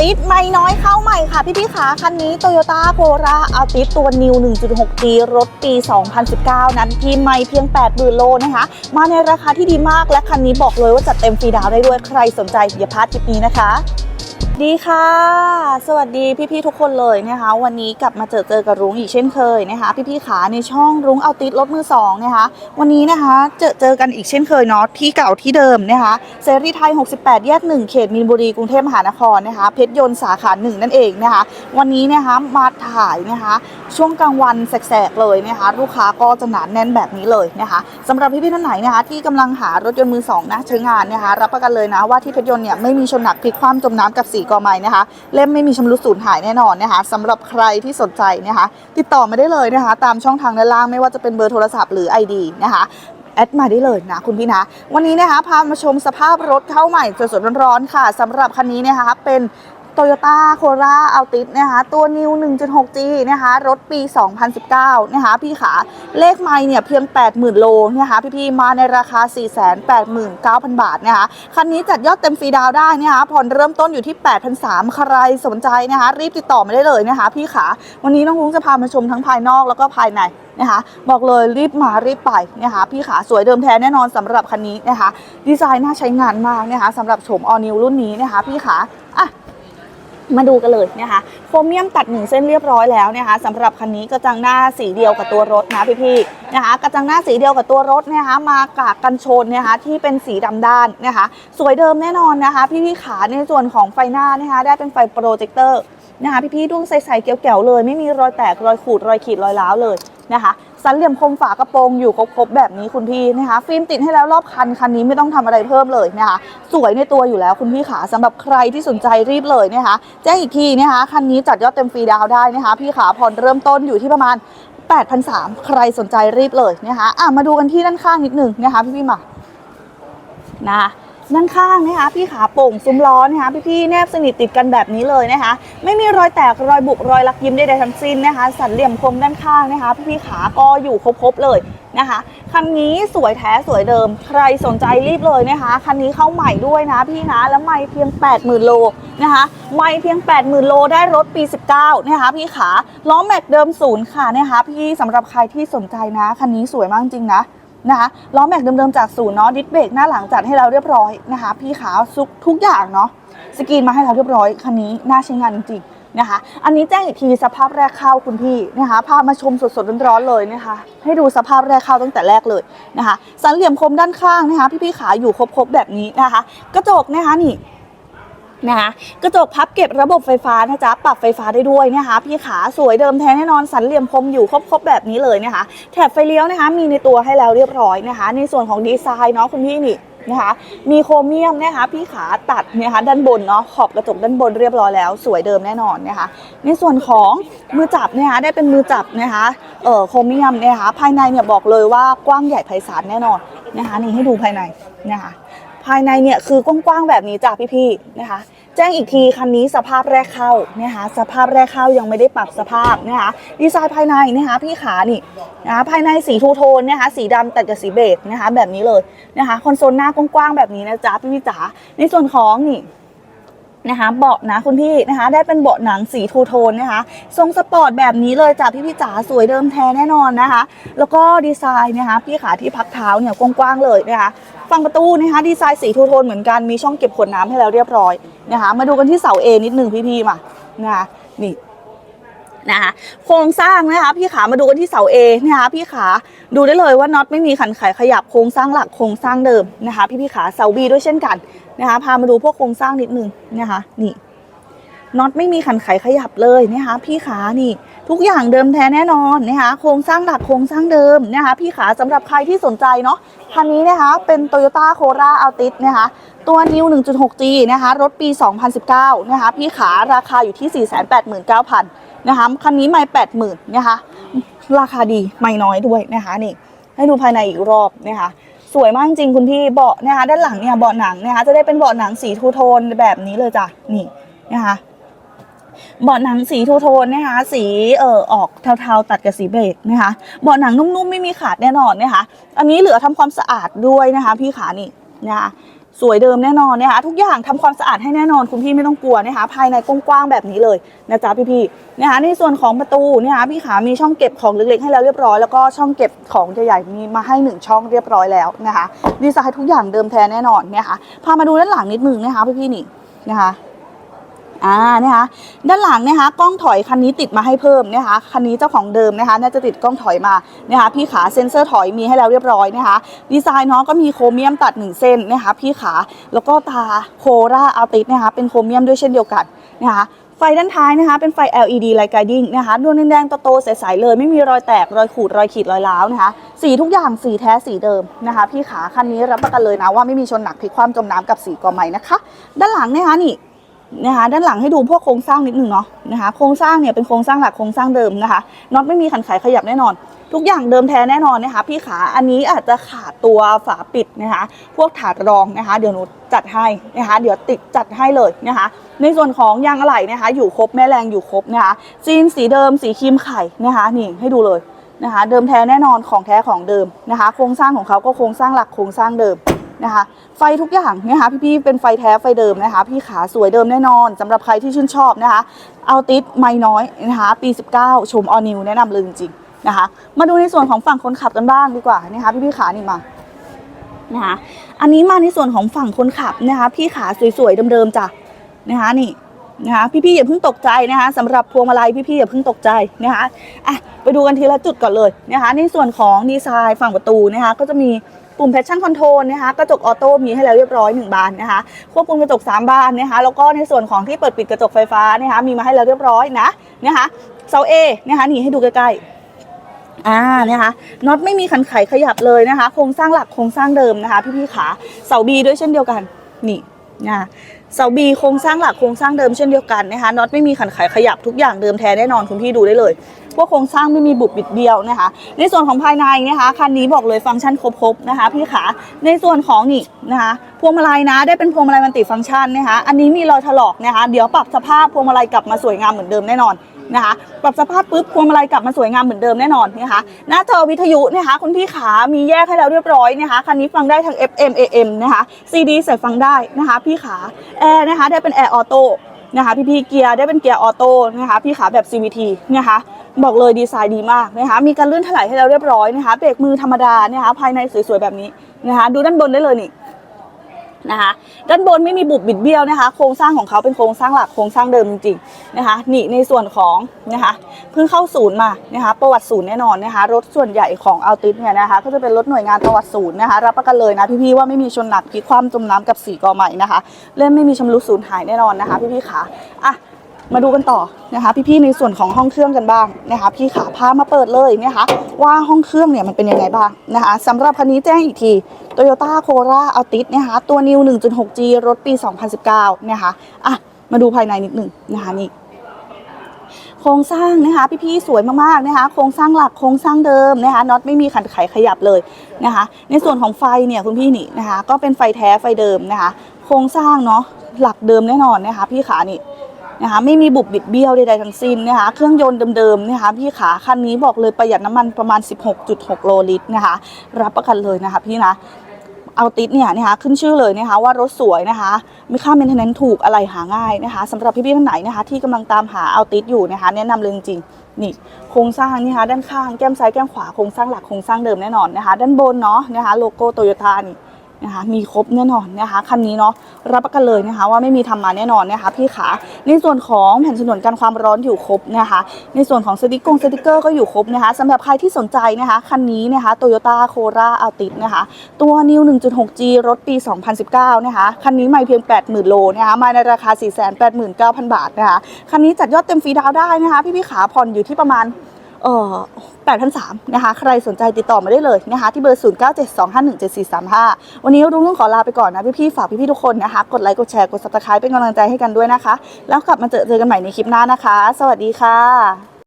ติสไม่น้อยเข้าใหม่ค่ะ พี่พี่ๆขาคันนี้ Toyota c o r r a เอาติดตัว New 1.6G รถปี 2019 นั้นที่ไม่เพียง 80,000โลนะคะ มาในราคาที่ดีมากและคันนี้บอกเลยว่าจัดเต็มฟรีดาวได้ด้วยใครสนใจอย่าพลาดคลิปนี้นะคะ ดีค่ะ สวัสดีพี่ๆทุกคนเลยนะคะ วันนี้กลับมาเจอเจอกับรุ้งอีกเช่นเคยนะคะ พี่ๆขาในช่องรุ้งเอาติดรถมือสองนะคะ วันนี้นะคะเจอเจอกันอีกเช่นเคยเนาะที่เก่าที่เดิมนะคะเซรีไทย 68 แยก 1 เขตมีนบุรีกรุงเทพมหานครนะคะเพชรยนต์สาขาหนึ่งนั่นเองนะคะ วันนี้นะคะมาถ่ายนะคะ ช่วงกลางวันแสกๆเลยนะคะ ลูกค้าก็จะหนาแน่นแบบนี้เลยนะคะสำหรับพี่ๆท่านไหนนะคะที่กำลังหารถยนต์มือสองนะใช้งานนะคะรับประกันเลยนะว่าที่เพชรยนต์เนี่ยไม่มีชนหนักพลิกคว่ำจมน้ำกับสีกอไม้นะคะ เล่มไม่มีชำรุดสูญหายแน่นอนนะคะสำหรับใครที่สนใจนะคะ ติดต่อมาได้เลยนะคะ ตามช่องทางด้านล่างไม่ว่าจะเป็นเบอร์โทรศัพท์หรือ ID นะคะแอดมาได้เลยนะคุณพี่นะวันนี้นะคะพามาชมสภาพรถเข้าใหม่สดๆร้อนๆค่ะสำหรับคันนี้นะคะเป็น Toyota Corolla Altis นะคะตัว New 1.6G นะคะรถปี 2019 นะคะพี่ขาเลขไม่เนี่ยเพียง 80,000 โลนะคะพี่ๆมาในราคา 489,000 บาทนะคะคันนี้จัดยอดเต็มฟรีดาวได้นะคะผ่อนเริ่มต้นอยู่ที่ 8,300ใครสนใจนะคะรีบติดต่อมาได้เลยนะคะพี่ขาวันนี้น้องรุ้งจะพามาชมทั้งภายนอกแล้วก็ภายในนะคะบอกเลยรีบมารีบไปนะคะพี่ขาสวยเดิมแท้แน่นอนสำหรับคันนี้นะคะดีไซน์น่าใช้งานมากนะคะสำหรับโฉม All New รุ่นนี้นะคะพี่ขา มาดูกันเลยนะคะโครเมียมตัดหนึ่งเส้นเรียบร้อยแล้วนะคะสำหรับคันนี้กระจังหน้าสีเดียวกับตัวรถนะพี่ๆนะคะ กระจังหน้าสีเดียวกับตัวรถนะคะ มากากกันชนนะคะที่เป็นสีดำด้านนะคะ สวยเดิมแน่นอนนะคะ พี่ๆขาในส่วนของไฟหน้านะคะ ได้เป็นไฟโปรเจคเตอร์นะคะพี่ๆดวงใสๆเก๋วๆเลย ไม่มีรอยแตกรอยขูดรอยขีดรอยร้าวเลยนะคะ สันเหลี่ยมคมฝากระโปรงอยู่ครบๆแบบนี้คุณพี่นะคะ ฟิล์มติดให้แล้วรอบคันคันนี้ไม่ต้องทำอะไรเพิ่มเลยนะคะ สวยในตัวอยู่แล้วคุณพี่ขาสำหรับใครที่สนใจรีบเลยนะคะ แจ้งอีกทีนะคะคันนี้จัดยอดเต็มฟรีดาวได้นะคะ พี่ขาผ่อนเริ่มต้นอยู่ที่ประมาณ8,300ใครสนใจรีบเลยนะคะอะมาดูกันที่ด้านข้างนิดหนึ่งนะคะพี่พี่มานะคะ ด้านข้างนะคะพี่ขาโป่งซุ้มล้อนะคะพี่ๆแนบสนิทติดกันแบบนี้เลยนะคะ ไม่มีรอยแตกรอยบุกรอยลักยิ้มใดๆทั้งสิ้นนะคะ สันเหลี่ยมคมด้านข้างนะคะพี่พี่ๆขาก็อยู่ครบๆเลยนะคะคันนี้สวยแท้สวยเดิม ใครสนใจรีบเลยนะคะคันนี้เข้าใหม่ด้วยนะพี่นะแล้วไม่เพียง 80,000 โลนะคะไม่เพียง 80,000 โลได้รถปี 19นะคะพี่ขาล้อแม็กเดิมศูนย์ค่ะนะคะพี่สำหรับใครที่สนใจนะคันนี้สวยมากจริงนะ นะคะล้อแม็กเดิมๆจากศูนย์เนาะดิสเบรกหน้าหลังจัดให้เราเรียบร้อยนะคะ พี่ขาทุกทุกอย่างเนาะสกรีนมาให้เราเรียบร้อยคันนี้น่าใช้งานจริงๆนะคะ อันนี้แจ้งอีกทีสภาพแรกเข้าคุณพี่นะคะพามาชมสดๆร้อนๆเลยนะคะ ให้ดูสภาพแรกเข้าตั้งแต่แรกเลยนะคะ สันเหลี่ยมคมด้านข้างนะคะ พี่ๆขาอยู่ครบๆแบบนี้นะคะ กระจกนะคะนี่ นะคะกระจกพับเก็บระบบไฟฟ้านะจ๊ะปรับไฟฟ้าได้ด้วยนะคะพี่ขาสวยเดิมแท้แน่นอนสันเหลี่ยมคมอยู่ครบๆแบบนี้เลยนะคะ แถบไฟเลี้ยวนะคะ มีในตัวให้แล้วเรียบร้อยนะคะ ในส่วนของดีไซน์เนาะคุณพี่นี่นะคะมีโครเมียมนะคะพี่ขาตัดนะคะด้านบนเนาะขอบกระจกด้านบนเรียบร้อยแล้ว สวยเดิมแน่นอนนะคะ ในส่วนของมือจับนะคะได้เป็นมือจับนะคะเอ่อโครเมียมนะคะภายในเนี่ยบอกเลยว่ากว้างใหญ่ไพศาลแน่นอนนะคะนี่ให้ดูภายในนะคะายในเนี่ยคือกว้างๆแบบนี้จ้ะพี่ๆนะคะ แจ้งอีกทีคันนี้สภาพแรกเข้านะคะสภาพแรกเข้ายังไม่ได้ปรับสภาพนะคะดีไซน์ภายในนะคะพี่ขานี่นะคะภายในสีทูโทนนะคะสีดำตัดกับสีเบจนะคะแบบนี้เลยนะคะคอนโซลหน้ากว้างๆแบบนี้นะจ๊ะพี่ๆจ๋าในส่วนของนี่นะคะเบาะนะคุณพี่นะคะ ได้เป็นเบาะหนังสีทูโทนนะคะ ทรงสปอร์ตแบบนี้เลยจ้ะพี่พี่จ๋าสวยเดิมแท้แน่นอนนะคะ แล้วก็ดีไซน์นะคะ พี่ขาที่พักเท้าเนี่ยกว้างๆเลยนะคะ ฝั่งประตูนะคะดีไซน์สีทูโทนเหมือนกันมีช่องเก็บขวดน้ำให้แล้วเรียบร้อยนะคะ มาดูกันที่เสาเอนิดนึงพี่ๆมานะคะนี่นะคะโครงสร้างนะคะพี่ขามาดูกันที่เสา A นะคะพี่ขาดูได้เลยว่าน็อตไม่มีขันไขขยับโครงสร้างหลักโครงสร้างเดิมนะคะพี่พี่ขาเสา B ด้วยเช่นกันนะคะพามาดูพวกโครงสร้างนิดนึงนะคะนี่น็อตไม่มีขันไขขยับเลยนะคะพี่ขานี่ ทุกอย่างเดิมแท้แน่นอนนะคะโครงสร้างหลักโครงสร้างเดิมนะคะพี่ขาสำหรับใครที่สนใจเนาะคันนี้นะคะเป็น Toyota Corolla Altis นะคะตัว New 1.6G นะคะรถปี 2019 นะคะพี่ขาราคาอยู่ที่ 489,000นะคะคันนี้ไม่แปดหมื่นนะคะราคาดีไม่น้อยด้วยนะคะนี่ให้ดูภายในอีกรอบนะคะสวยมากจริงคุณพี่เบาะนะคะด้านหลังเนี่ยเบาะหนังนะคะจะได้เป็นเบาะหนังสีทูโทนแบบนี้เลยจ้ะนี่นะคะ เบาะหนังสีทูโทนนะคะสีเอ่อออกเทาๆตัดกับสีเบจนะคะเบาะหนังนุ่มๆไม่มีขาดแน่นอนนะคะ อันนี้เหลือทำความสะอาดด้วยนะคะ พี่ขานี่นะคะสวยเดิมแน่นอนนะคะทุกอย่างทำความสะอาดให้แน่นอนคุณพี่ไม่ต้องกลัวนะคะภายในกว้างๆแบบนี้เลยนะจ๊ะพี่ๆนะคะในส่วนของประตูนะคะพี่ขามีช่องเก็บของเล็กๆให้แล้วเรียบร้อยแล้วก็ช่องเก็บของใหญ่ๆมีมาให้หนึ่งช่องเรียบร้อยแล้วนะคะดีไซน์ทุกอย่างเดิมแท้แน่นอนนะคะพามาดูด้านหลังนิดนึงนะคะพี่ๆนี่นะคะ อ่านะคะด้านหลังนะคะกล้องถอยคันนี้ติดมาให้เพิ่มนะคะคันนี้เจ้าของเดิมนะคะ น่าจะติดกล้องถอยมานะคะพี่ขาเซ็นเซอร์ถอยมีให้แล้วเรียบร้อยนะคะดีไซน์เนาะก็มีโครเมียมตัดหนึ่งเส้นนะคะพี่ขาแล้วก็ตาโคราอัลติสนะคะเป็นโครเมียมด้วยเช่นเดียวกันนะคะไฟด้านท้ายนะคะเป็นไฟ LED Light Guiding นะคะดวงแดงๆโตๆใสๆเลย ไม่มีรอยแตกรอยขูดรอยขีดรอยร้าวนะคะ สีทุกอย่างสีแท้สีเดิมนะคะ พี่ขาคันนี้รับประกันเลยนะว่าไม่มีชนหนักพลิกคว่ำจมน้ำกับสีกอไม้นะคะ ด้านหลังนะคะนี่ นะคะด้านหลังให้ดูพวกโครงสร้างนิดนึงเนาะนะคะโครงสร้างเนี่ยเป็นโครงสร้างหลักโครงสร้างเดิมนะคะน็อตไม่มีขันไขขยับแน่นอน ทุกอย่างเดิมแท้แน่นอนนะคะพี่ขาอันนี้อาจจะขาดตัวฝาปิดนะคะพวกถาดรองนะคะ เดี๋ยวหนูจัดให้นะคะเดี๋ยวติดจัดให้เลยนะคะ ในส่วนของยางอะไหล่นะคะ อยู่ครบแม่แรงอยู่ครบนะคะจีนสีเดิมสีครีมไข่นะคะนี่ให้ดูเลยนะคะ เดิมแท้แน่นอนของแท้ของเดิมนะคะ โครงสร้างของเขาก็โครงสร้างหลักโครงสร้างเดิม นะคะ ไฟทุกอย่างนะคะพี่ๆเป็นไฟแท้ไฟเดิมนะคะ พี่ขาสวยเดิมแน่นอนสำหรับใครที่ชื่นชอบนะคะเอาติดไม่น้อยนะคะ ปี 19 ชมออนิวแนะนำเลยจริงๆนะคะ มาดูในส่วนของฝั่งคนขับกันบ้างดีกว่านะคะพี่ๆขานี่มานะคะอันนี้มาในส่วนของฝั่งคนขับนะคะ พี่ขาสวยๆเดิมๆจ้ะนะคะนี่นะคะพี่ๆอย่าเพิ่งตกใจนะคะสำหรับพวงมาลัยพี่ๆอย่าเพิ่งตกใจนะคะอะไปดูกันทีละจุดก่อนเลยนะคะ ในส่วนของดีไซน์ฝั่งประตูนะคะ ก็จะมี ปุ่ม Passion Control นะคะกระจกออโต้มีให้แล้วเรียบร้อย 1 บานนะคะควบคุมกระจก 3 บานนะคะแล้วก็ในส่วนของที่เปิดปิดกระจกไฟฟ้านะคะมีมาให้แล้วเรียบร้อยนะนะคะเสาเอนะคะนี่ให้ดูใกล้ๆอ่านะคะน็อตไม่มีขันไขขยับเลยนะคะ โครงสร้างหลักโครงสร้างเดิมนะคะ พี่ๆขาเสาบีด้วยเช่นเดียวกันนี่นะเสาบีโครงสร้างหลักโครงสร้างเดิมเช่นเดียวกันนะคะน็อตไม่มีขันไขขยับทุกอย่างเดิมแท้แน่นอนคุณพี่ดูได้เลย กโครงสร้างไม่มีบุบบิดเบี้ยวนะคะ ในส่วนของภายในนะคะคันนี้บอกเลยฟังก์ชันครบๆนะคะ พี่ขาในส่วนของนี่นะคะพวงมาลัยนะ ได้เป็นพวงมาลัยมันติฟังก์ชันนะคะ อันนี้มีรอยถลอกนะคะ เดี๋ยวปรับสภาพพวงมาลัยกลับมาสวยงามเหมือนเดิมแน่นอนนะคะปรับสภาพปุ๊บพวงมาลัยกลับมาสวยงามเหมือนเดิมแน่นอนนะคะหน้าจอวิทยุนะคะคุณพี่ขามีแยกให้แล้วเรียบร้อยนะคะคันนี้ฟังได้ทั้ง FM AM นะคะ CD ใส่ฟังได้นะคะ พี่ขาแอร์นะคะได้เป็นแอร์ออโต้นะคะพี่พี่เกียร์ได้เป็นเกียร์ออโต้นะคะพี่ขาแบบ CVT นะคะ บอกเลยดีไซน์ดีมากนะคะมีการเลื่อนถลายให้เราเรียบร้อยนะคะเบรกมือธรรมดานะคะภายในสวยๆแบบนี้นะคะดูด้านบนได้เลยนี่นะคะด้านบนไม่มีบุบบิดเบี้ยวนะคะ โครงสร้างของเขาเป็นโครงสร้างหลักโครงสร้างเดิมจริงๆนะคะนี่ในส่วนของนะคะเพิ่งเข้าศูนย์มานะคะประวัติศูนย์แน่นอนนะคะรถส่วนใหญ่ของอัลติสเนี่ยนะคะก็จะเป็นรถหน่วยงานประวัติศูนย์นะคะรับประกันเลยนะพี่ๆว่าไม่มีชนหนักพลิกคว่ำจมน้ำกับสีกอใหม่นะคะเล่นไม่มีชำรุดสูญหายแน่นอนนะคะพี่ๆขาอะ มาดูกันต่อนะคะพี่ๆในส่วนของห้องเครื่องกันบ้างนะคะพี่ขาพามาเปิดเลยนะคะว่าห้องเครื่องเนี่ยมันเป็นยังไงบ้างนะคะสำหรับคันนี้แจ้งอีกที Toyota Corolla Altis นะคะตัว New 1.6G รถปี 2019 นะคะอะมาดูภายในนิดหนึ่งนะคะนี่โครงสร้างนะคะพี่ๆสวยมากๆนะคะโครงสร้างหลักโครงสร้างเดิมนะคะน็อตไม่มีขันไขขยับเลยนะคะในส่วนของไฟเนี่ยคุณพี่นี่นะคะก็เป็นไฟแท้ไฟเดิมนะคะโครงสร้างเนาะหลักเดิมแน่นอนนะคะพี่ขานี่ นะคะไม่มีบุบบิดเบี้ยวใดๆทั้งสิ้นนะคะเครื่องยนต์เดิมๆนะคะพี่ขาคันนี้บอกเลยประหยัดน้ำมันประมาณ 16.6 โลลิตรนะคะรับประกันเลยนะคะพี่นะเอาติดเนี่ยนะคะขึ้นชื่อเลยนะคะว่ารถสวยนะคะไม่ค่าเมนเทนแนนถูกอะไรหาง่ายนะคะสำหรับพี่ๆท่านไหนนะคะที่กำลังตามหาเอาติดอยู่นะคะแนะนำเลยจริงๆนี่โครงสร้างนี่นะคะด้านข้างแก้มซ้ายแก้มขวาโครงสร้างหลักโครงสร้างเดิมแน่นอนนะคะ ด้านบนเนาะนะคะโลโก้โตโยต้านี่ นะคะมีครบแน่นอนนะคะคันนี้เนาะรับประกันเลยนะคะ ว่าไม่มีทำมาแน่นอนนะคะพี่ขาในส่วนของแผ่นฉนวนกันความร้อนอยู่ครบนะคะ ในส่วนของสติกงสติกเกอร์ก็อยู่ครบนะคะสำหรับใครที่สนใจนะคะคันนี้นะคะ Toyota Corolla Altis นะคะตัว New 1.6G รถปี 2019 นะคะคันนี้ไม่เพียง 80,000 โลนะคะมาในราคา 489,000 บาทนะคะคันนี้จัดยอดเต็มฟรีดาวได้นะคะ พี่พี่ขาผ่อนอยู่ที่ประมาณ เอ่อ8,300นะคะ ใครสนใจติดต่อมาได้เลยนะคะ ที่เบอร์ 0972517435 วันนี้รุ่งรุ่งขอลาไปก่อนนะพี่ๆฝากพี่ๆทุกคนนะคะ กดไลค์ กดแชร์ กดซับสไครป์เป็นกำลังใจให้กันด้วยนะคะ แล้วกลับมาเจอเจอกันใหม่ในคลิปหน้านะคะ สวัสดีค่ะ